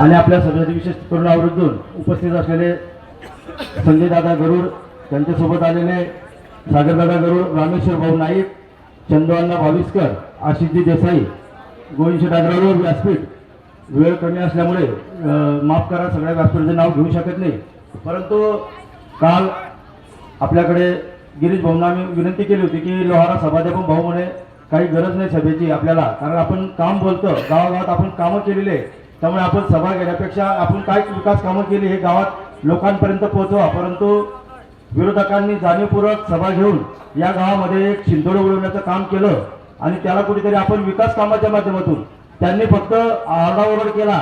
आणि आपल्या सभेसाठी विशेष करून आवर्जून उपस्थित असलेले संजयदादा गरुड त्यांच्यासोबत आलेले सागरदादा गरुड रामेश्वर भाऊ नाईक चंदवांना भाविस्कर आशिषजी देसाई गोविंद डागरावर व्यासपीठ. वेळ कमी असल्यामुळे माफ करा सगळ्या व्यासपीठाचे नाव घेऊ शकत नाही. परंतु काल आपल्याकडे गिरीश भाऊंना आम्ही विनंती केली होती की लोहारा सभाध्यापन भाऊ म्हणे काही गरज नाही सभेची आपल्याला कारण आपण काम बोलतो गावागावात आपण कामं केलेली आहे त्यामुळे आपण सभा घेण्यापेक्षा आपण काय विकास कामं केली हे गावात लोकांपर्यंत पोहोचवा. परंतु विरोधकांनी जाणीवपूर्वक सभा घेऊन या गावामध्ये एक शिंदोड उडवण्याचं काम केलं आणि त्याला कुठेतरी आपण विकास कामाच्या माध्यमातून त्यांनी फक्त आरडाओरड केला.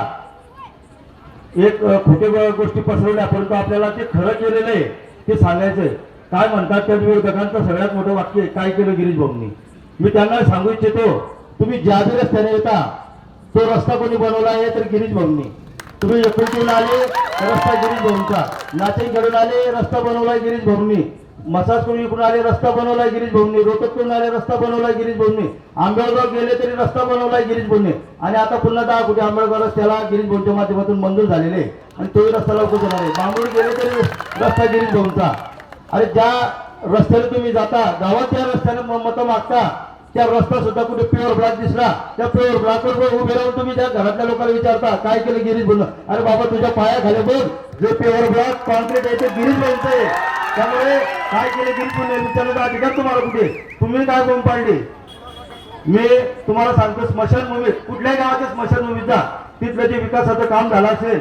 एक खोटे गोष्टी पसरवल्या परंतु आपल्याला ते खरं केलेलं आहे ते सांगायचंय. काय म्हणतात त्या विरोधकांचं? सगळ्यात मोठं वाक्य काय केलं गिरीश भाऊंनी? मी त्यांना सांगू इच्छितो तुम्ही ज्या बी रस्त्याने येता तो रस्ता कोणी बनवला आहे तर गिरीश भाऊंनी. तुम्ही एकुलतीहून आले रस्ता गिरीश भाऊंचा. नाशिककडून आले रस्ता बनवलाय गिरीश भाऊंनी. मसाजकडून इकडून आले रस्ता बनवलाय गिरीश भाऊंनी. रोहतकडून आले रस्ता बनवलाय गिरीश भाऊंनी. आंबेळगाव गेले तरी रस्ता बनवलाय गिरीश भाऊंनी. आणि आता पुन्हा दहा कोटी आंबेळगावला त्याला गिरीश भाऊंच्या माध्यमातून मंजूर झालेले आहे. आणि तोही रस्ता लवकर होणार आहे. बांबूड गेले तरी रस्ता गिरीश भाऊंचा. अरे ज्या रस्त्याने तुम्ही जाता गावात त्या रस्त्याने मतं मागता त्या रस्ता सुद्धा कुठे प्युअर ब्लॉक दिसला त्या प्युअर ब्लॉकवर उभे राहून तुम्ही त्या घरातल्या लोकांना विचारता काय केलं गिरीश बोललं अरे बाबा तुझ्या पाया खाली बघ जे प्युअर ब्लॉक कॉन्क्रीट आहे ते गिरीश बोलचं आहे. त्यामुळे काय केलं गिरीश बोलले विचारण्याचा अधिकार तुम्हाला कुठे? तुम्ही काय बोंब पाडली? मी तुम्हाला सांगतो स्मशानभूमीत कुठल्याही गावाच्या स्मशानभूमीत जा तिथलं जे विकासाचं काम झालं असेल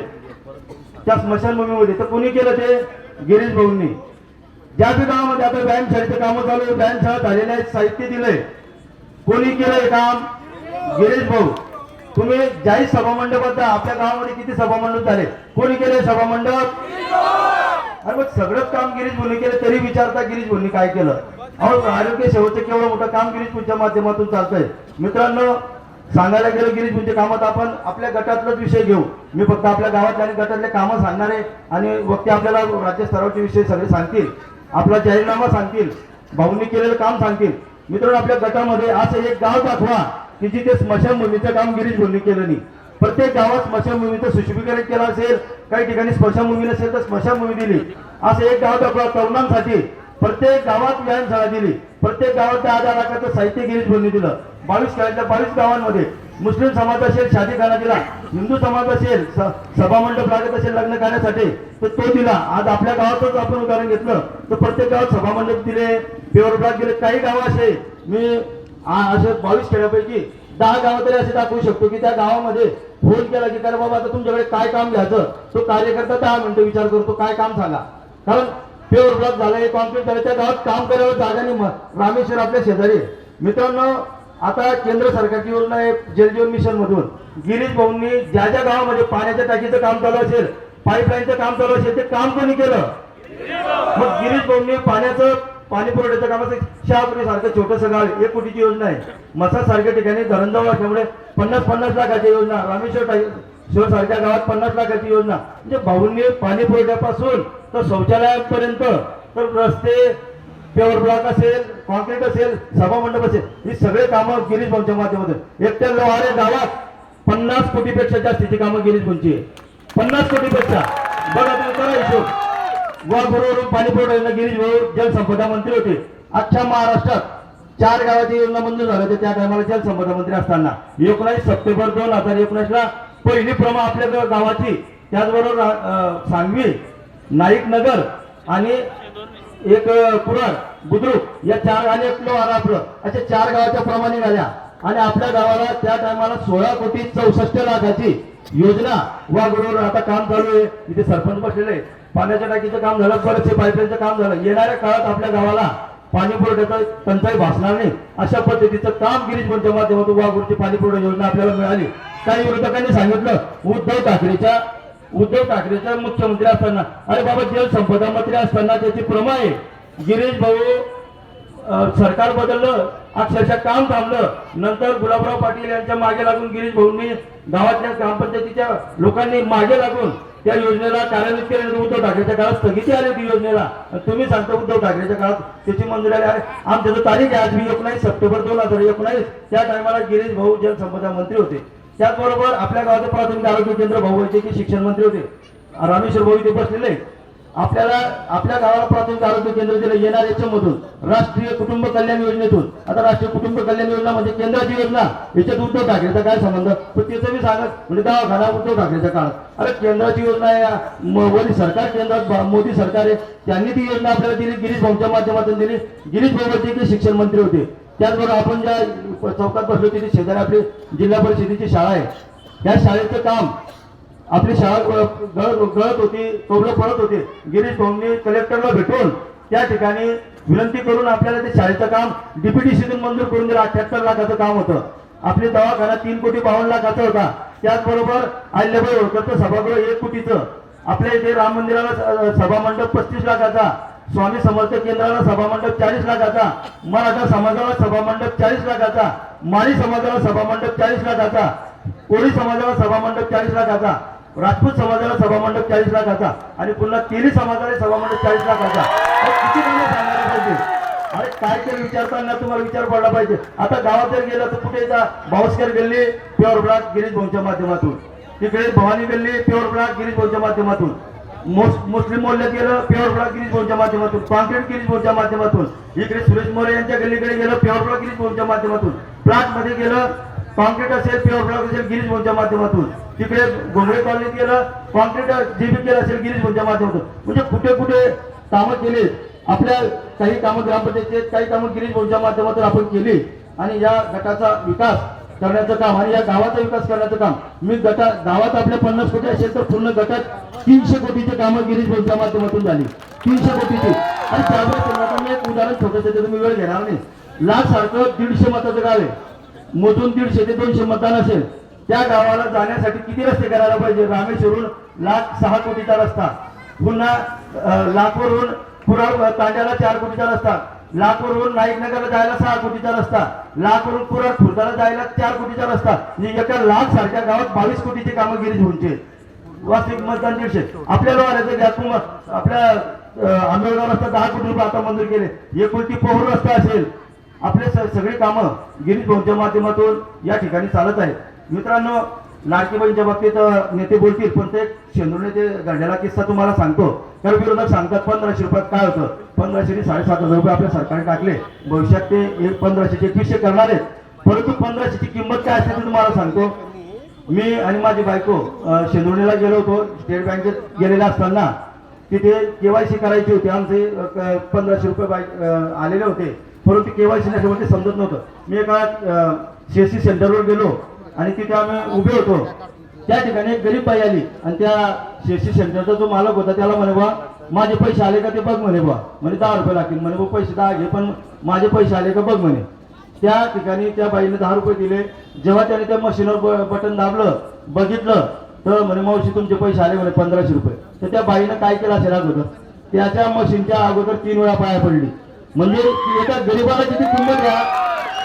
त्या स्मशानभूमीमध्ये. तर कोणी केलं ते? गिरीश भाऊंनी. ज्या बी गावामध्ये आता व्यायामशाळेचे कामं चालू आहे व्यायामशाळा झालेल्या आहेत साहित्य दिलंय. कोणी केलंय काम? गिरीश भाऊ. तुम्ही जाहीर सभामंडपात आपल्या गावामध्ये किती सभामंडप झाले? कोणी केले सभामंडप? अरे मग सगळंच काम गिरीश भाऊनी केलं तरी विचारता गिरीश भाऊनी काय केलं? अहो आरोग्य सेवेचं केवढं मोठं काम गिरीश भाऊच्या माध्यमातून चालतंय. मित्रांनो सांगायला गेलं गिरीश भाऊच्या कामात आपण आपल्या गटातलाच विषय घेऊ. मी फक्त आपल्या गावातल्या आणि गटातले कामं सांगणार आहे आणि वक्ते आपल्याला राज्य स्तरावरचे विषय सगळे सांगतील. आपला जाहीरनामा सांगतील. भाऊंनी केलेलं काम सांगतील. मित्रांनो आपल्या गटामध्ये असं एक गाव दाखवा की जिथे स्मशानभूमीचं काम गिरीश भाऊंनी केलं नाही. प्रत्येक गावात स्मशानभूमीचं सुशोभीकरण केलं असेल काही ठिकाणी स्मशानभूमी नसेल तर स्मशानभूमी दिली. असं एक गाव दाखवा तरुणांसाठी. प्रत्येक गावात व्यायामशाळा दिली. प्रत्येक गावात त्या दहा लाखाचं साहित्य गिरीश भाऊंनी दिलं. बावीस खेळातल्या बावीस गावांमध्ये मुस्लिम समाज असेल शादीखाना दिला. हिंदू समाज असेल सभामंडप लागत असेल लग्न करण्यासाठी तर तो दिला. आज आपल्या गावातच आपण उदाहरण घेतलं तर प्रत्येक गावात सभामंडप दिले. प्युअर ब्लॉक गेले काही गावं असे मी आ- असे बावीस खेड्यापैकी दहा गावं तरी असे दाखवू शकतो की त्या गावामध्ये फोन केला की काय बाबा आता तुमच्याकडे काय काम घ्यायचं? तो कार्यकर्ता दहा मिनिटं विचार करतो काय काम सांगा कारण प्युअर ब्लॉक झालंय कॉन्क्रीट झालं त्या गावात काम करायला जागा नाही रामेश्वर आपल्या शेजारी मित्रांनो आता केंद्र सरकारची योजना आहे जलजीवन मिशन मधून. गिरीश भाऊंनी ज्या ज्या गावामध्ये पाण्याच्या टाकीचं काम चालू असेल पाईपलाईनचं काम चालू असेल ते काम कोणी केलं? मग गिरीश भाऊंनी पाण्याचं पाणी पुरवठ्याचं कामाचं शहापुरी सारखं छोटंसं गाव एक कोटीची योजना आहे. मसा सारख्या ठिकाणी धरणजवळ असल्यामुळे पन्नास पन्नास लाखाची योजना रामेश्वर शिव सारख्या गावात पन्नास लाखाची योजना. म्हणजे भाऊंनी पाणी पुरवठ्यापासून तर शौचालयापर्यंत तर रस्ते प्युअर ब्लॉक असेल कॉन्क्रीट असेल सभामंडप असेल ही सगळे कामं गिरीश भाऊच्या माध्यमातून एकट्या लोहारे गावात पन्नास कोटीपेक्षा जास्तीची कामं गिरीश भाऊंची आहे. पन्नास कोटीपेक्षा. बघा तुम्ही करा हिशोब. वा बरोबर पाणी पुरवठा गिरीश भाऊ जलसंपदा मंत्री होते. अख्ख्या महाराष्ट्रात चार गावाची योजना मंजूर झाल्या होत्या. त्या टायमाला जलसंपदा मंत्री असताना एकोणीस सप्टेंबर दोन हजार एकोणीसला पहिली प्रमा आपल्या गावाची. त्याचबरोबर सांगवी नाईक नगर आणि एक पुरण बुद्रुक या चार आणि एक लोहारा आपलं. अशा चार गावाच्या प्रमाणे झाल्या आणि आपल्या गावाला त्या टायमाला सोळा कोटी चौसष्ट लाखाची योजना वा बरोबर आता काम चालू आहे. इथे सरपंच बसलेले आहे. पाण्याच्या टाकीचं काम झालं बरेचसे पाईपलाईनचं काम झालं. येणाऱ्या काळात आपल्या गावाला पाणी पुरवठ्याचा टंचाई भासणार नाही. अशा पद्धतीचं काम गिरीश पंच्या माध्यमातून वाघुरची पाणी पुरवठा योजना आपल्याला मिळाली. काही विरोधकांनी सांगितलं उद्धव ठाकरेच्या उद्धव ठाकरेच्या मुख्यमंत्री असताना अरे बाबा जलसंपदा मंत्री असताना त्याची प्रमा आहे गिरीश भाऊ सरकार बदललं अक्षरशः काम थांबलं. नंतर गुलाबराव पाटील यांच्या मागे लागून गिरीश भाऊंनी गावातल्या ग्रामपंचायतीच्या लोकांनी मागे लागून त्या योजनेला कार्यान्वित केले उद्धव ठाकरेच्या काळात स्थगिती आली होती योजनेला. तुम्ही सांगता उद्धव ठाकरेच्या काळात त्याची मंजुरी आली आहे. आमच्या जो तारीख आहे आज मी एकोणावीस सप्टेंबर दोन हजार एकोणावीस त्या टायमाला गिरीश भाऊ जलसंपदा मंत्री होते. त्याचबरोबर आपल्या गावाचे प्राथमिक आरोग्य केंद्र भाऊ वैद्यकीय शिक्षण मंत्री होते. रामेश्वर भाऊ इथे बसलेले आपल्याला आपल्या गावाला प्राथमिक आरोग्य केंद्र दिलं येणार याच्यामधून. राष्ट्रीय कुटुंब कल्याण योजनेतून. आता राष्ट्रीय कुटुंब कल्याण योजना म्हणजे केंद्राची योजना. याच्यात उद्धव ठाकरेचा काय संबंध? पण त्याचं मी सांगत म्हणजे दवाखाना उद्धव ठाकरेच्या काळात. अरे केंद्राची योजना आहे मोदी सरकार केंद्रात मोदी सरकार आहे. त्यांनी ती योजना आपल्याला दिली गिरीश भाऊच्या माध्यमातून दिली. गिरीश भाऊ जे शिक्षण मंत्री होते. त्याचबरोबर आपण ज्या चौकात बसलो तिथे शेजारी आपली जिल्हा परिषदेची शाळा आहे. त्या शाळेचं काम आपली शाळा गळत गळत होती चोबडं पडत होते. गिरीश भाऊंनी कलेक्टरला भेटून त्या ठिकाणी विनंती करून आपल्याला ते शाळेचं काम डीपीटीसीतून मंजूर करून दिलं. अठ्याहत्तर लाखाचं काम होतं. आपली दवाखाना तीन कोटी बावन्न लाखाचा होता. त्याचबरोबर आल्याबाई होळकरचं सभागृह एक कोटीचं. आपल्या इथे राम मंदिराला सभामंडप पस्तीस लाखाचा. स्वामी समर्थ केंद्राला सभामंडप चाळीस लाखाचा. मराठा समाजाला सभामंडप चाळीस लाखाचा. माळी समाजाला सभामंडप चाळीस लाखाचा. कोळी समाजाला सभामंडप चाळीस लाखाचा. राजपूत समाजाला सभामंडप चाळीस लाखाचा आणि पुन्हा तेली समाजाला सभामंडप चाळीस लाखाचा. किती महिने सांगायला पाहिजे? अरे काय तरी विचारताना तुम्हाला विचार पडला पाहिजे. आता गावात जर गेलं तर कुठे जा भावस्कर गल्ली प्युअर ब्लॉक गिरीश भाऊच्या माध्यमातून. तिकडे भवानी गल्ली प्युअर ब्लॉक गिरीश भाऊच्या माध्यमातून. मोस- मुस्लिम मोहल्ल्यात गेलं प्युअर ब्लॉक गिरीश भाऊच्या माध्यमातून. कॉन्क्रीट गिरीश भाऊच्या माध्यमातून. इकडे सुरेश मोरे यांच्या गल्लीकडे गेलं प्युअर ब्लॉक गिरीश भाऊच्या माध्यमातून. प्लॉटमध्ये गेलं कॉन्क्रीट असेल प्युअर ब्लॉक असेल गिरीश भाऊच्या माध्यमातून. तिकडे घोंगडे कॉलनीत गेलं कॉन्क्रीट जीबी केलं असेल गिरीश भाऊच्या माध्यमातून. म्हणजे कुठे कुठे कामं केली. आपल्या काही कामं ग्रामपंचायतीत काही कामं गिरीश भाऊच्या माध्यमातून आपण केली. आणि या गटाचा विकास करण्याचं काम आणि या गावाचा विकास करण्याचं काम. मी गटा गावात आपल्या पन्नास कोटी असेल तर पूर्ण गटात तीनशे कोटीचे कामं गिरीश भाऊच्या माध्यमातून झाली. तीनशे कोटीची. आणि त्यामुळे मी एक उदाहरण छोटंसं देतो मी वेळ घेणार नाही. लाख सारखं दीडशे मताचं गाव आहे. मोजून दीडशे ते दोनशे मतदान असेल. त्या गावाला जाण्यासाठी किती रस्ते करायला पाहिजे? रामेश्वरून लाख सहा कोटीचा रस्ता. पुन्हा लाखवरून कुराड तांड्याला चार कोटीचा रस्ता. लाखवरून नाईकनगरला जायला सहा कोटीचा रस्ता. लाखवरून कुराड खुर्दाला जायला चार कोटीचा रस्ता. म्हणजे एका लाख सारख्या गावात बावीस कोटीची कामगिरी होऊनचे वास्तविक मतदान दीडशे. आपल्याला वाढायचं की आपण आपल्या आंबेडगाव रस्ता दहा कोटी रुपये आता मंजूर केले. एकुलती पोहर रस्ता असेल. आपले सगळे सगळी कामं गिरीश भाऊंच्या माध्यमातून या ठिकाणी चालत आहेत. मित्रांनो लाडकीबाईंच्या बाबतीत नेते बोलतील पण ते शेंदुर्णीचे घडलेला किस्सा तुम्हाला सांगतो. तर विरोधक सांगतात पंधराशे रुपयात काय होतं? पंधराशे साडेसात हजार रुपये आपल्या सरकारने टाकले. भविष्यात ते एक पंधराशेचे एकवीसशे करणार आहेत. परंतु पंधराशेची किंमत काय असते तुम्हाला सांगतो. मी आणि माझी बायको अं, शेंदुर्णीला गेलो होतो स्टेट बँकेत गेलेला असताना. तिथे केवायसी करायची होती. आमचे पंधराशे रुपये बाय आलेले होते. परंतु केवायसी नसल्यामुळे ते समजत नव्हतं. मी एका सी सेंटरवर गेलो आणि तिथे आम्ही उभे होतो. त्या ठिकाणी एक गरीब बाई आली आणि त्या सी एस सी सेंटरचा जो मालक होता त्याला म्हणे बा माझे पैसे आले का ते बघ म्हणे बा म्हणे दहा रुपये लागतील. म्हणे बा पैसे दहा घे पण माझे पैसे आले का बघ म्हणे. त्या ठिकाणी त्या बाईने दहा रुपये दिले. जेव्हा त्याने त्या मशीनवर बटन दाबलं बघितलं तर म्हणे मावशी तुमचे पैसे आले म्हणे पंधराशे रुपये. तर त्या बाईनं काय केलं असेल अगोदर त्याच्या मशीनच्या अगोदर तीन वेळा पाया पडली. म्हणजे एका गरीबाला किती किंमत द्या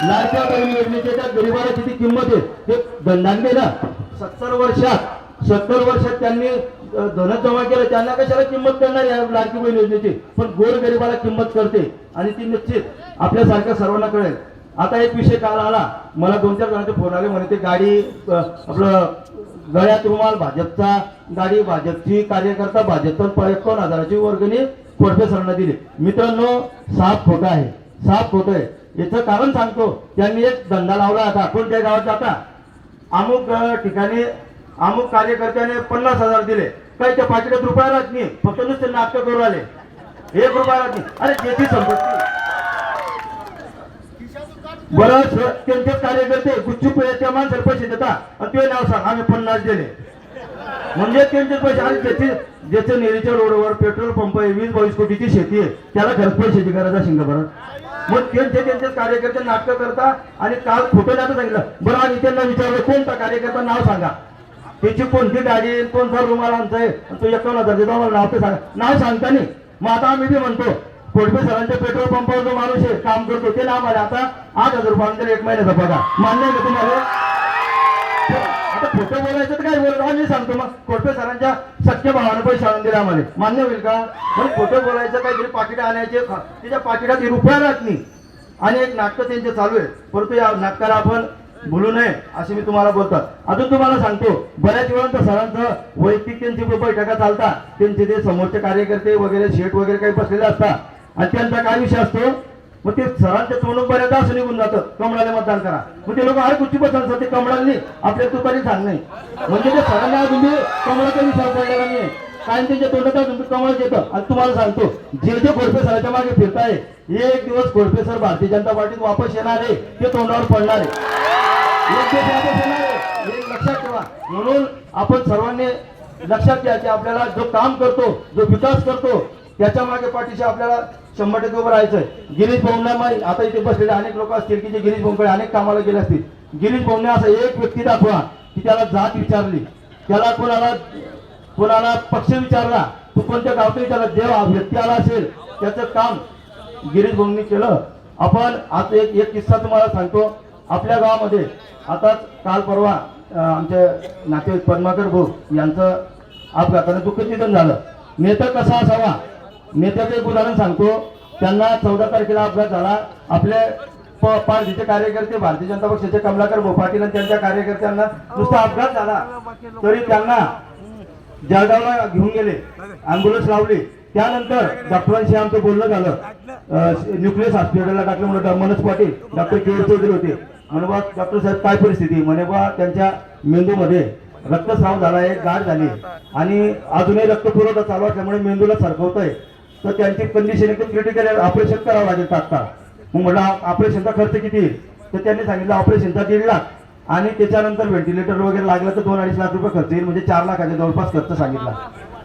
लाडक्या बहीण योजनेच्या त्या गरीबाला किती किंमत आहे ते दंडांगे ना. सत्तर वर्षात सत्तर वर्षात त्यांनी धन जमा केलं त्यांना कशाला किंमत करणार या लाडकी बहीण योजनेची? पण गोर गरीबाला किंमत करते आणि ती निश्चित आपल्यासारख्या सर्वांना कळेल. आता एक विषय काल आला मला दोन चार जणांचे फोन आले म्हणे ते गाडी आपलं गळ्यात रुमाल भाजपचा गाडी भाजपची कार्यकर्ता भाजपचा एकावन्न हजाराची वर्गणी खोडपे सरांना दिली. मित्रांनो साप खोटा आहे. साप खोटं आहे. याचं कारण सांगतो. त्यांनी एक धंदा लावला आता कोणत्या गावात जाता? अमुक ठिकाणी अमुक कार्यकर्त्याने पन्नास हजार दिले. काही त्या पाकिटात रुपया राहत नाही. फक्त नुसते नाटक करू आले एक रुपया राहत नाही. अरे त्याची संपत्ती. बरं त्यांचेच कार्यकर्ते गुच्चूप त्या माणसाला पैसे देता आणि ते नाव सांग. आम्ही पन्नास दिले. म्हणजे त्यांचे पैसे आणि त्याचे ज्याचं नेरीच्या रोडवर पेट्रोल पंप आहे वीस बावीस कोटीची शेती आहे त्याला खरंच पैशाची गरज आहे बरं मग त्यांचे त्यांचे कार्यकर्ते नाटक करता आणि काल खोटं नाटक सांगितलं. बरं आणि त्यांना विचारलं कोणता कार्यकर्ता नाव सांगा? त्याची कोणती गाडी कोणता रुमाल आमचा आहे? तो एकावन्न हजार देतो मला नाव ते सांगा. नाव सांगता नाही. मग आता आम्ही बी म्हणतो पोटपे सरांच्या पेट्रोल पंपावर जो माणूस आहे काम करतो ते नाव आले आता आठ हजार रुपयानंतर एक महिन्याचा पगार. मान्य आहे का तुम्हाला? आता खोटं बोलायचं तर काय बोलत आम्ही सांगतो मग. कोटपे सरांच्या सख्य भावाने पैसे आणून दिले आम्हाला. मान्य होईल का? पण खोटं बोलायचं काहीतरी पाकिट आणायचे. तिच्या पाकिटात रुपया राहत नाही. आणि एक नाटकं त्यांचे चालू आहे परंतु या नाटकाला आपण बोलू नये असे मी तुम्हाला बोलतात अजून तुम्हाला सांगतो बऱ्याच वेळा तर सरांचं वैयक्तिक त्यांची बैठका चालतात. त्यांचे ते समोरचे कार्यकर्ते वगैरे शेट वगैरे काही बसलेले असतात. आणि त्यांचा काय विषय असतो? मग ते सरांच्या तोंडून बऱ्याचदा असं निघून जातं कमळाला मतदान करा. मग ते लोक अरे कुठची बसाल सर ते कमळाली आपल्या तुपारी सांग नाही. म्हणजे ते सरांना अजून कमळाचा विचार पडलेला नाही काय त्यांच्या तोंडात अजून कमळच येतं. आणि तुम्हाला सांगतो जे जे खोडपे सराच्या मागे फिरताय एक दिवस खोडपे सर भारतीय जनता पार्टीत वापस येणार आहे ते तोंडावर पडणार आहे. एक दिवस वापस येणार आहे. हे लक्षात ठेवा. म्हणून आपण सर्वांनी लक्षात घ्या की आपल्याला जो काम करतो जो विकास करतो त्याच्यामागे पाठीशी आपल्याला शंभर टक्के उभं राहायचंय. गिरीश भाऊंना आता इथे बसलेले अनेक लोक असतील की जे गिरीश भाऊंकडे अनेक कामाला गेले असतील. गिरीश भाऊने असा एक व्यक्ती दाखवा की त्याला जात विचारली. त्याला कोणाला कोणाला पक्ष विचारला तू कोणत्या गावचा विचारला देव हा व्यक्ती आला असेल त्याचं काम गिरीश भाऊंनी केलं. आपण आता एक एक किस्सा तुम्हाला सांगतो. आपल्या गावामध्ये आताच काल परवा आमच्या आमचे नातेवाईक पद्माकर भाऊ यांचं अपघाताने दुःख निधन झालं. नेता कसा असावा? नेत्याचं एक उदाहरण सांगतो. त्यांना चौदा तारखेला अपघात झाला. आपले पार्टीचे कार्यकर्ते भारतीय जनता पक्षाचे कमलाकर भाऊ आणि त्यांच्या कार्यकर्त्यांना नुसता अपघात झाला. तरी त्यांना जळगावला घेऊन गेले. अँब्युलन्स लावली. त्यानंतर डॉक्टरांशी आमचं बोलणं झालं. न्यूक्लियस हॉस्पिटलला टाकलं म्हणून मनोज पाटील डॉक्टर के. चौधरी होते. म्हणे बा डॉक्टर साहेब काय परिस्थिती? म्हणे बा त्यांच्या मेंदूमध्ये रक्तस्राव झाला आहे गाठ झाली आणि अजूनही रक्तपुरवठा चालू असल्यामुळे मेंदूला सरकवत आहे तर त्यांची कंडिशन एकदम क्रिटिकल आहे. ऑपरेशन करावं लागेल तात्काळ. मग म्हटलं ऑपरेशनचा खर्च किती येईल? तर त्यांनी सांगितलं ऑपरेशनचा दीड लाख. आणि त्याच्यानंतर व्हेंटिलेटर वगैरे लागलं तर दोन अडीच लाख रुपये खर्च येईल. म्हणजे चार लाखाच्या जवळपास खर्च सांगितला.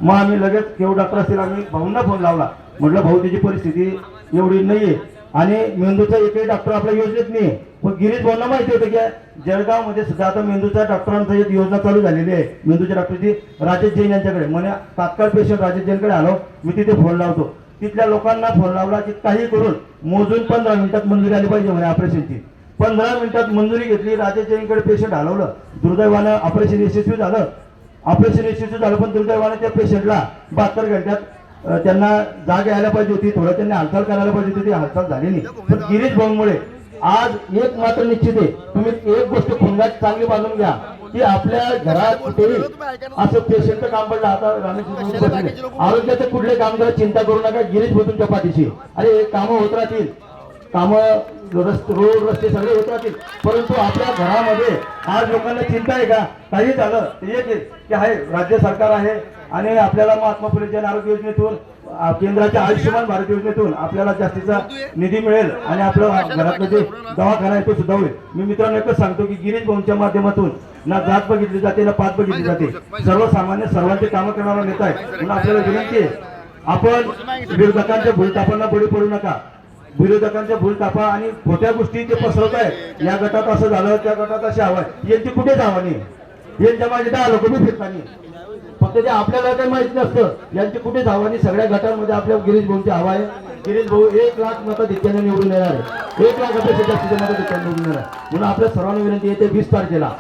मग आम्ही लगेच केवढ डॉक्टर असतील आम्ही भाऊंना फोन लावला. म्हटलं भाऊ त्याची परिस्थिती एवढी नाहीये. आणि मेंदूचा एकही डॉक्टर आपल्या योजनेत नाही. मग गिरीश भाऊंना माहिती होतं की जळगावमध्ये सुद्धा आता मेंदूच्या डॉक्टरांचा एक योजना चालू झालेली आहे. मेंदूच्या डॉक्टरची राजेश जैन यांच्याकडे. म्हणे तात्काळ पेशंट राजेश जैनकडे आलो. मी तिथे फोन लावतो. तिथल्या लोकांना फोन लावला की काही करून मोजून पंधरा मिनिटात मंजुरी आली पाहिजे म्हणे ऑपरेशनची पंधरा मिनिटात मंजुरी घेतली राजेश जैनकडे पेशंट हलवलं. दुर्दैवानं ऑपरेशन यशस्वी झालं. ऑपरेशन यशस्वी झालं पण दुर्दैवानं त्या पेशंटला बहात्तर घंट्यात त्यांना जाग यायला पाहिजे होती थोडं त्यांनी हालचाल करायला पाहिजे होती ती हालचाल झाली नाही. पण गिरीश भाऊमुळे आज एक मात्र निश्चित आहे. तुम्ही एक गोष्ट खुंगात चांगली बांधून घ्या की आपल्या घरात कुठेही असं पेशंट काम पडलं आता बसले. आरोग्याचे कुठले काम करा चिंता करू नका गिरीश भाऊ तुमच्या पाठीशी. अरे हे कामं होत राहतील. कामं रस्ते रोड रस्ते सगळे होत राहतील. परंतु आपल्या घरामध्ये आज लोकांना चिंता आहे का? काही झालं ते येते की आहे राज्य सरकार आहे आणि आपल्याला महात्मा फुले जन आरोग्य योजनेतून केंद्राच्या आयुष्यमान भारत योजनेतून आपल्याला जास्तीचा निधी मिळेल आणि आपलं घरातलं जे दवाखाना आहे तो सुद्धा होईल. मी मित्रांनो एकच सांगतो की गिरीश भाऊंच्या माध्यमातून ना जात बघितली जाते ना पात बघितली जाते. सर्वसामान्य सर्वांचे कामं करणारा नेता आहे. म्हणून आपल्याला विनंती आहे आपण विरोधकांच्या भूलतापांना बळी पडू नका. विरोधकांच्या भूलतापा आणि खोट्या गोष्टी ते पसरवत आहे या गटात असं झालं त्या गटात अशी हवं आहे. यांची कुठे हवा नाही. यांच्या मागे दहा लोक मी फिरतानी नाही. फक्त ते आपल्याला काही माहीत नसतं यांची कुठे हवा नाही. सगळ्या गटांमध्ये आपल्या गिरीश भाऊंची हवा आहे. गिरीश भाऊ एक लाख मताधिक्याने निवडून येणार आहे. एक लाखापेक्षा जास्तीच्या मताधिक्याने निवडून येणार म्हणून आपल्या सर्वांना विनंती येते वीस तारखेला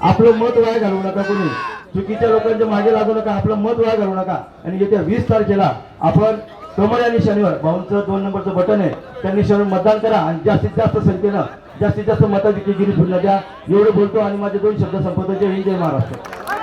आपलं मत वाया घालवू नका कोणी. चुकीच्या लोकांच्या मागे लागू नका आपलं मत वाया घालवू नका. आणि येत्या वीस तारखेला आपण कमळ या निशाणीवर भाऊंचं दोन नंबरचं बटन आहे. त्या निशाणीवर मतदान करा आणि जास्तीत जास्त संख्येनं जास्तीत जास्त मताधिक्य गिरीश भाऊंना द्या. एवढं बोलतो आणि माझे दोन शब्द संपवतो. जय हिंद जय महाराष्ट्र.